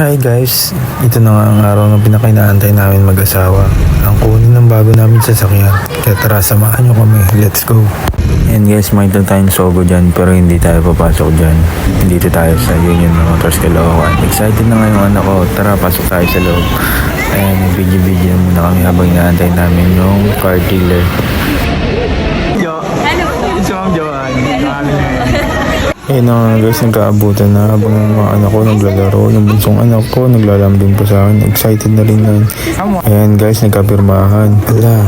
Hi guys, ito na nga ang araw na pinakinaantay namin mag-asawa. Ang kunin ng bago namin sasakyan. Kaya tara, samahan nyo kami. Let's go. And guys, may ito tayong sogo dyan pero hindi tayo papasok dyan. Dito tayo sa Union Motors Caloocan. Excited na nga yung anak ko. Tara, pasok tayo sa loob. Ayan, video-video muna kami habang inaantay namin yung car dealer. Yo, it's Ma'am Joanne. Ayun na nga guys, nagkaabutan na habang ang mga anak ko naglalaro. Yung bunsong anak ko naglalambing pa sa akin. Excited na rin nun. Ayan guys, nagkapirmahan. Ala,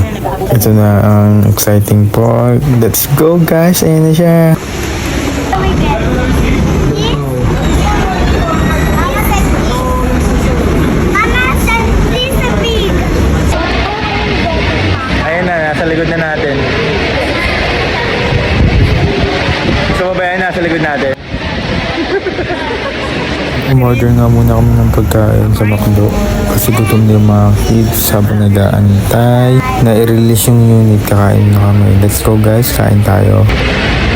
ito na ang exciting part. Let's go guys, ayan na siya. Ayun na, nasa likod na natin. Nasa likod natin? Umorder nga muna kami ng pagkain sa McDo kasi gutom na yung mga kids habang nag-aantay na i-release yung unit kakain na kami. Let's go guys, kain tayo.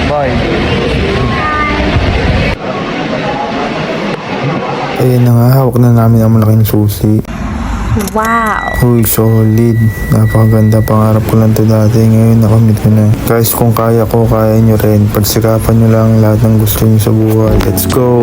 Bye! Ayun na nga, hawak na namin ang malaking susi. Wow. Uy, solid. Napakaganda. Pangarap ko lang to dati. Ngayon nakamit ko na. Guys, kung kaya ko, kaya nyo rin. Pagsikapan nyo lang lahat ng gusto nyo sa buhay. Let's go!